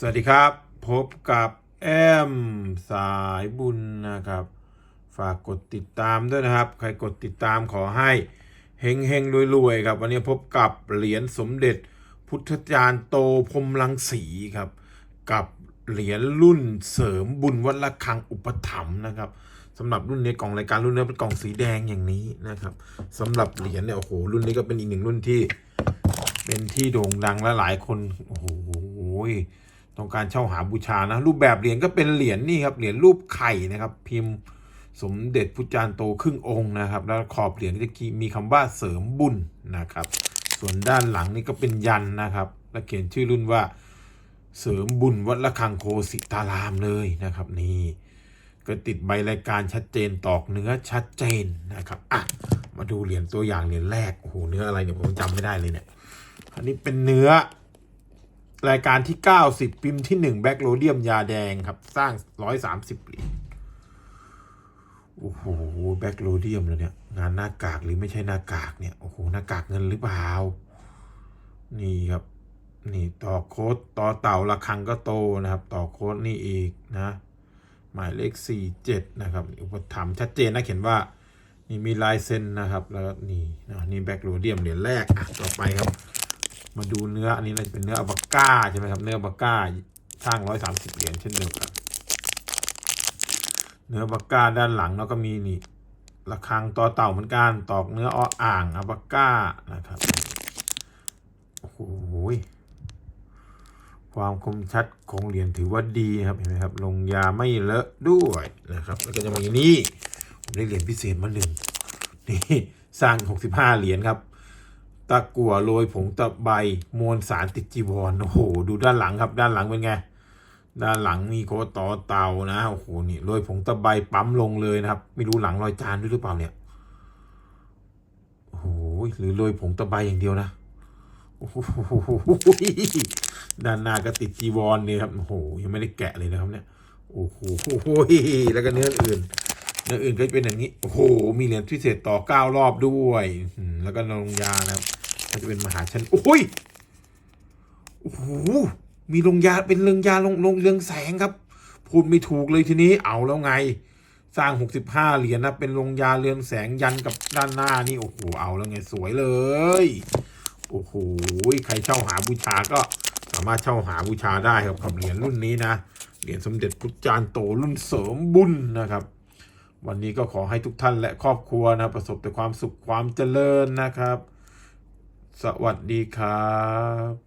สวัสดีครับ พบกับแอมสายบุญนะครับ ฝากกดติดตามด้วยนะครับ ใครกดติดตามขอให้เฮงเฮงรวยรวยๆครับ วันนี้พบกับเหรียญสมเด็จพุทธจารย์โตพรมลังสีครับ กับเหรียญรุ่นเสริมบุญวัดละคังอุปถัมภ์นะครับสำหรับรุ่นในกล่องรายการรุ่นนี้เป็นกล่องสีแดงอย่างนี้นะครับสำหรับเหรียญเนี่ยโอ้โหรุ่นนี้ก็เป็นอีกหนึ่งรุ่นที่ เป็นที่โด่งดังและหลายคนโอ้โห ต้องการเช่าหาบูชานะรูปแบบเหรียญก็เป็นเหรียญนี่ครับเหรียญรูปไข่นะครับ พิมพ์สมเด็จพุทธจารย์โตครึ่งองค์นะครับ แล้วขอบเหรียญจะมีคำว่าเสริมบุญนะครับ ส่วนด้านหลังนี่ก็เป็นยันนะครับ และเขียนชื่อรุ่นว่าเสริมบุญวัดละคังโคสิตารามเลยนะครับนี่ก็ติดใบรายการชัดเจนตอกเนื้อชัดเจนนะครับอะมาดูเหรียญตัวอย่างเหรียญแรกโอ้โหเนื้ออะไรเนี่ยผมจำไม่ได้เลยเนี่ยอันนี้เป็นเนื้อ รายการที่ 90 พิมพ์ที่ 1 แบ็กโรเดียมยาแดงครับ สร้าง 130 เหรียญโอ้โหแบ็กโรเดียมเลยเนี่ย งานหน้ากากหรือไม่ใช่หน้ากากเนี่ย โอ้โห หน้ากากเงินหรือเปล่า นี่ครับ นี่ต่อโค้ดต่อเต่าระคังก็โตนะครับ ต่อโค้ดนี่อีกนะ หมายเลข 47 นะครับ อุปถัมภ์ชัดเจนนะเขียนว่า นี่มีลายเซ็นนะครับ แล้วนี่นะนี่แบ็กโรเดียมเหรียญแรกอะต่อไปครับ มาดูเนื้ออันนี้เราจะเป็นเนื้ออัลบาก้าใช่ไหมครับ เนื้ออัลบาก้าช่างร้อยสามสิบเหรียญเช่นเดียวกัน เนื้ออัลบาก้าด้านหลังแล้วก็มีนี่ระฆังต่อเต่าเหมือนกันตอกเนื้ออออ่างอัลบาก้านะครับโอ้โหความคมชัดของเหรียญถือว่าดีครับเห็นไหมครับ ลงยาไม่เลอะด้วยนะครับ แล้วก็จะมีนี่ผมได้เหรียญพิเศษมาหนึ่งนี่สร้างหกสิบห้าเหรียญครับ ตะกั่วโรยผงตะไบมวลสารติดจีวรโอ้โห ดูด้านหลังครับ ด้านหลังเป็นไง ด้านหลังมีโคตต่อเตานะโอ้โหนี่โรยผงตะไบปั๊มลงเลยนะครับ ไม่รู้หลังรอยจานด้วยหรือเปล่าเนี่ยโอ้โหหรือโรยผงตะไบอย่างเดียวนะโอ้โหด้านหน้าก็ติดจีวรเนี่ยครับโอ้โหยังไม่ได้แกะเลยนะครับเนี่ยโอ้โหแล้วก็เนื้ออื่นเนื้ออื่นก็เป็นอย่างนี้ โอ้โห มีเหรียญพิเศษต่อเก้ารอบด้วย แล้วก็ลงยานะครับ ก็จะเป็นมหาชนโอ้ยโอ้โหมีลงยาเป็นเรืองยาลงลงเรืองแสงครับ พูดไม่ถูกเลยทีนี้เอาแล้วไง สร้างหกสิบห้าเหรียญนะเป็นลงยาเรืองแสงยันกับด้านหน้านี่โอ้โหเอาแล้วไงสวยเลย โอ้โหใครเช่าหาบูชาก็สามารถเช่าหาบูชาได้ครับกับเหรียญรุ่นนี้นะเหรียญสมเด็จพุทธจารย์โตรุ่นเสริมบุญนะครับ วันนี้ก็ขอให้ทุกท่านและครอบครัวนะประสบแต่ความสุขความเจริญนะครับ สวัสดีครับ